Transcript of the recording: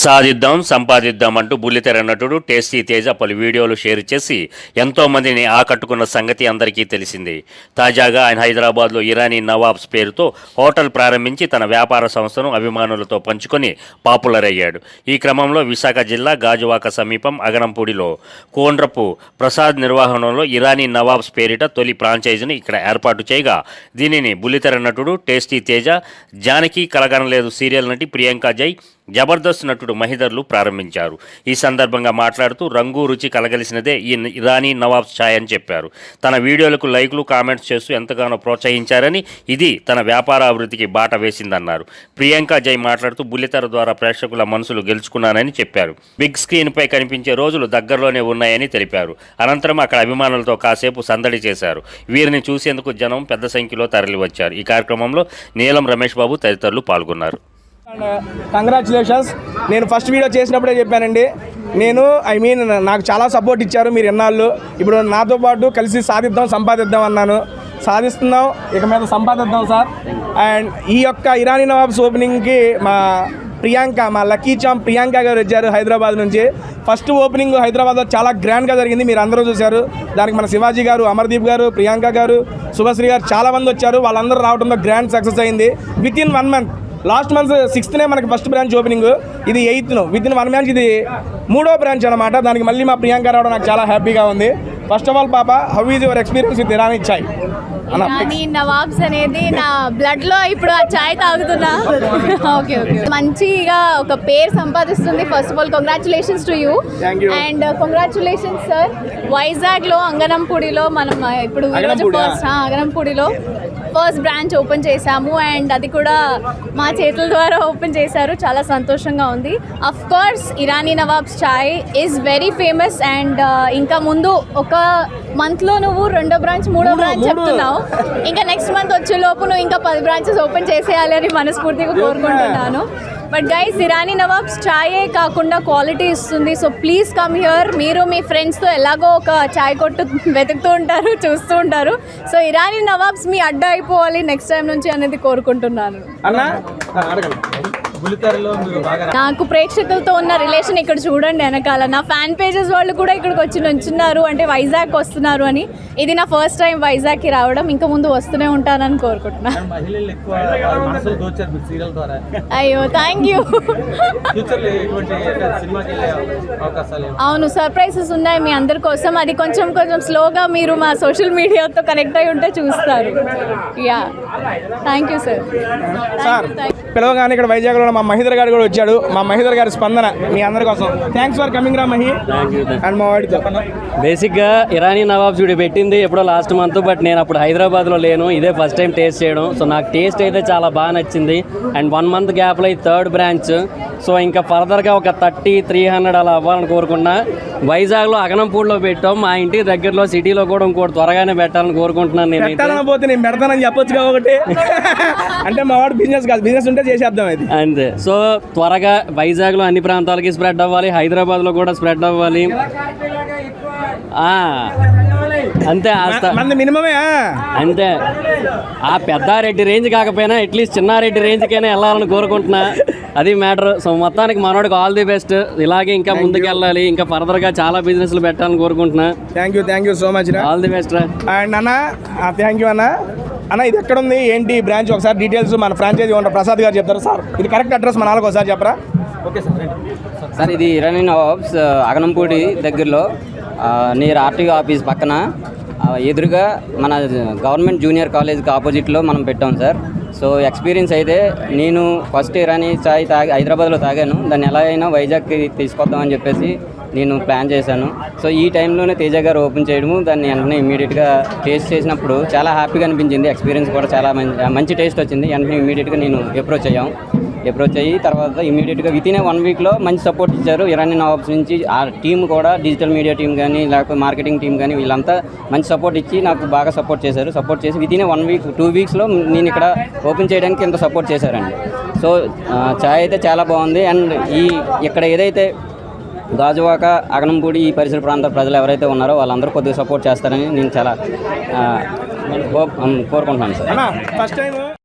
సాధిద్దాం సంపాదిద్దాం అంటూ బుల్లితెర నటుడు టేస్టీ తేజ పలు వీడియోలు షేర్ చేసి ఎంతోమందిని ఆకట్టుకున్న సంగతి అందరికీ తెలిసింది. తాజాగా ఆయన హైదరాబాద్లో ఇరానీ నవాబ్స్ పేరుతో హోటల్ ప్రారంభించి తన వ్యాపార సంస్థను అభిమానులతో పంచుకొని పాపులర్ అయ్యాడు ఈ క్రమంలో విశాఖ జిల్లా గాజువాక సమీపం అగనంపూడిలో కోండ్రపు ప్రసాద్ నిర్వహణలో ఇరానీ నవాబ్స్ పేరిట తొలి ఫ్రాంచైజీని ఇక్కడ ఏర్పాటు చేయగా దీనిని బుల్లితెర నటుడు టేస్టీ తేజ జానకి కలగనలేదు సీరియల్ నటి ప్రియాంక జై జబర్దస్త్ నటుడు మహిదర్లు ప్రారంభించారు. ఈ సందర్భంగా మాట్లాడుతూ రంగు రుచి కలగలిసినదే ఈ ఇరానీ నవాబ్ ఛాయ్ అని చెప్పారు. తన వీడియోలకు లైక్లు కామెంట్స్ చేస్తూ ఎంతగానో ప్రోత్సహించారని ఇది తన వ్యాపార అభివృద్ధికి బాట వేసిందన్నారు. ప్రియాంక జై మాట్లాడుతూ బుల్లితెర ద్వారా ప్రేక్షకుల మనసులు గెలుచుకున్నానని చెప్పారు. బిగ్ స్క్రీన్పై కనిపించే రోజులు దగ్గరలోనే ఉన్నాయని తెలిపారు. అనంతరం అక్కడ అభిమానులతో కాసేపు సందడి చేశారు. వీరిని చూసేందుకు జనం పెద్ద సంఖ్యలో తరలివచ్చారు. ఈ కార్యక్రమంలో నీలం రమేష్ బాబు తదితరులు పాల్గొన్నారు. కంగ్రాచులేషన్స్. నేను ఫస్ట్ వీడియో చేసినప్పుడే చెప్పానండి. నేను ఐ మీన్ నాకు చాలా సపోర్ట్ ఇచ్చారు మీరు ఎన్నాళ్ళు. ఇప్పుడు నాతో పాటు కలిసి సాధిద్దాం సంపాదిద్దాం అన్నాను. సాధిస్తున్నాం ఇక మీద సంపాదిద్దాం సార్. అండ్ ఈ యొక్క ఇరానీ నవాబ్స్ ఓపెనింగ్కి మా ప్రియాంక మా లక్కీ చామ్ ప్రియాంక గారు వచ్చారు హైదరాబాద్ నుంచి. ఫస్ట్ ఓపెనింగ్ హైదరాబాద్లో చాలా గ్రాండ్గా జరిగింది మీరు అందరూ చూశారు. దానికి మన శివాజీ గారు అమర్దీప్ గారు ప్రియాంక గారు శుభశ్రీ గారు చాలా మంది వచ్చారు. వాళ్ళందరూ రావడంలో గ్రాండ్ సక్సెస్ అయింది. With in one month last month సిక్స్త్నే మనకి ఫస్ట్ బ్రాంచ్ ఓపెనింగ్. ఇది ఎయిత్ను. విత్ ఇన్ వన్ బ్రాంచ్ ఇది మూడో బ్రాంచ్ అనమాట దానికి మళ్ళీ మా ప్రియాంక రావడం నాకు చాలా హ్యాపీగా ఉంది. ఫస్ట్ ఆఫ్ ఆల్ పాప how is your experience with Irani chai కానీ నవాబ్స్ అనేది నా బ్లడ్లో ఇప్పుడు ఆ చాయ్ తాగుతున్నా. Okay okay. మంచిగా ఒక పేరు సంపాదిస్తుంది. First of all congratulations to you. And congratulations sir వైజాగ్లో అంగనంపూడిలో మనం ఇప్పుడు? ఫస్ట్ అగనంపూడిలో ఫస్ట్ బ్రాంచ్ ఓపెన్ చేశాము. అండ్ అది కూడా మా చేతుల ద్వారా ఓపెన్ చేశారు. చాలా సంతోషంగా ఉంది. Of course Irani Nawabs chai is very famous and ఇంకా ముందు ఒక మంత్లో నువ్వు రెండో బ్రాంచ్ మూడో బ్రాంచ్. చెప్తున్నావు. ఇంకా నెక్స్ట్ మంత్ వచ్చే లోపు నువ్వు ఇంకా పది బ్రాంచెస్ ఓపెన్ చేసేయాలి అని మనస్ఫూర్తిగా కోరుకుంటున్నాను. బట్ గైస్ ఇరానీ నవాబ్స్ చాయే కాకుండా క్వాలిటీ ఇస్తుంది. సో ప్లీజ్ కమ్ హియర్ మీరు మీ ఫ్రెండ్స్తో ఎలాగో ఒక చాయ్ కొట్టు వెతుకుతూ ఉంటారు చూస్తూ ఉంటారు. సో ఇరానీ నవాబ్స్ మీ అడ్డ అయిపోవాలి నెక్స్ట్ టైం నుంచి అనేది కోరుకుంటున్నాను. నాకు ప్రేక్షకులతో ఉన్న రిలేషన్ ఇక్కడ చూడండి వెనకాల. నా ఫ్యాన్ పేజెస్ వాళ్ళు కూడా ఇక్కడికి వచ్చి నుంచున్నారు అంటే వైజాగ్ వస్తున్నారు అని. ఇది నా ఫస్ట్ టైం వైజాగ్కి రావడం ఇంకా ముందు వస్తూనే ఉంటానని కోరుకుంటున్నాను అయ్యో థ్యాంక్ యూ? అవును సర్ప్రైజెస్ ఉన్నాయి మీ అందరి కోసం. అది కొంచెం కొంచెం స్లోగా మీరు మా సోషల్ మీడియాతో కనెక్ట్ అయి ఉంటే చూస్తారు. Yeah thank you sir sir పిలవగానే ఇక్కడ వైజాగ్లో మా మహిదర్ గారు కూడా వచ్చాడు. మా మహిదర్ గారి స్పందన మీ అందరి కోసం. థ్యాంక్స్ ఫర్ కమింగ్ రా మహి. అండ్ మా వాడితో బేసిక్గా ఇరానీ నవాబ్ చూడి పెట్టింది ఎప్పుడో లాస్ట్ మంత్ బట్ నేను అప్పుడు హైదరాబాద్లో లేను. ఇదే ఫస్ట్ టైం టేస్ట్ చేయడం. సో నాకు టేస్ట్ అయితే చాలా బాగా నచ్చింది. అండ్ వన్ మంత్ గ్యాప్లో ఈ థర్డ్ బ్రాంచ్ సో ఇంకా ఫర్దర్గా ఒక థర్టీ త్రీ హండ్రెడ్ అలా అవ్వాలని కోరుకున్నా. వైజాగ్లో అగనంపూడిలో పెట్టాం. మా ఇంటి దగ్గరలో సిటీలో కూడా ఇంకోటి త్వరగానే పెట్టాలని కోరుకుంటున్నాను పెట్టాలని పోతే నేను పెడతానని చెప్పొచ్చుగా ఒకటి. అంటే మా వాడు బిజినెస్ కాదు. బిజినెస్ ఉంటే చేసేద్దాం అది. అంతే. సో త్వరగా వైజాగ్లో అన్ని ప్రాంతాలకి స్ప్రెడ్ అవ్వాలి హైదరాబాద్లో కూడా స్ప్రెడ్ అవ్వాలి. అంతే మినిమమే అంతే. ఆ పెద్దారెడ్డి రేంజ్ కాకపోయినా అట్లీస్ట్ చిన్నారెడ్డి రేంజ్కైనా వెళ్ళాలని కోరుకుంటున్నా. అది మ్యాటర్ సో మొత్తానికి మనోడికి ఆల్ ది బెస్ట్ ఇలాగే ఇంకా ముందుకు వెళ్ళాలి ఇంకా ఫర్దర్గా చాలా బిజినెస్లు పెట్టాలని కోరుకుంటున్నా. Thank you thank you so much all the best and అన్న థ్యాంక్ యూ అన్న. అన్న ఇది ఎక్కడ ఉంది ఏంటి బ్రాంచ్ ఒకసారి డీటెయిల్స్ మన ఫ్రాంచైజీ ఓనర్ ప్రసాద్ గారు చెప్తారు? సార్ ఇది కరెక్ట్ అడ్రస్ మన వాళ్ళకి ఒకసారి చెప్పరా? Okay sir. సార్ ఇది ఇరానీ నవాబ్స్ అగనంపూడి దగ్గరలో నియర్ ఆర్టీఓ ఆఫీస్ పక్కన. ఎదురుగా మన గవర్నమెంట్ జూనియర్ కాలేజ్కి ఆపోజిట్లో మనం పెట్టాం సార్. సో ఎక్స్పీరియన్స్ అయితే నేను ఫస్ట్ ఇరానీ చాయ్ తాగి హైదరాబాద్లో తాగాను. దాన్ని ఎలా అయినా వైజాగ్కి తీసుకొద్దామని చెప్పేసి నేను ప్లాన్ చేశాను. సో ఈ టైంలోనే తేజ గారు ఓపెన్ చేయడము దాన్ని వెంటనే ఇమీడియట్గా టేస్ట్ చేసినప్పుడు చాలా హ్యాపీగా అనిపించింది. ఎక్స్పీరియన్స్ కూడా చాలా మంచి మంచి టేస్ట్ వచ్చింది. వెంటనే ఇమీడియట్గా నేను అప్రోచ్ అయ్యాం. అప్రోచ్ అయ్యి తర్వాత ఇమీడియట్గా వితిన్ వన్ వీక్లో మంచి సపోర్ట్ ఇచ్చారు. ఇరానీ నవాబ్స్ నుంచి ఆ టీం కూడా డిజిటల్ మీడియా టీం కానీ లేకపోతే మార్కెటింగ్ టీం కానీ వీళ్ళంతా మంచి సపోర్ట్ ఇచ్చి నాకు బాగా సపోర్ట్ చేశారు. సపోర్ట్ చేసి వితిన్ వన్ వీక్ టూ వీక్స్లో నేను ఇక్కడ ఓపెన్ చేయడానికి ఇంత సపోర్ట్ చేశారండి. సో చాయ్ అయితే చాలా బాగుంది. అండ్ ఈ ఇక్కడ ఏదైతే గాజువాక అగనంపూడి ఈ పరిసర ప్రాంత ప్రజలు ఎవరైతే ఉన్నారో వాళ్ళందరూ కొద్దిగా సపోర్ట్ చేస్తారని నేను చాలా కోరుకుంటున్నాను సార్. First time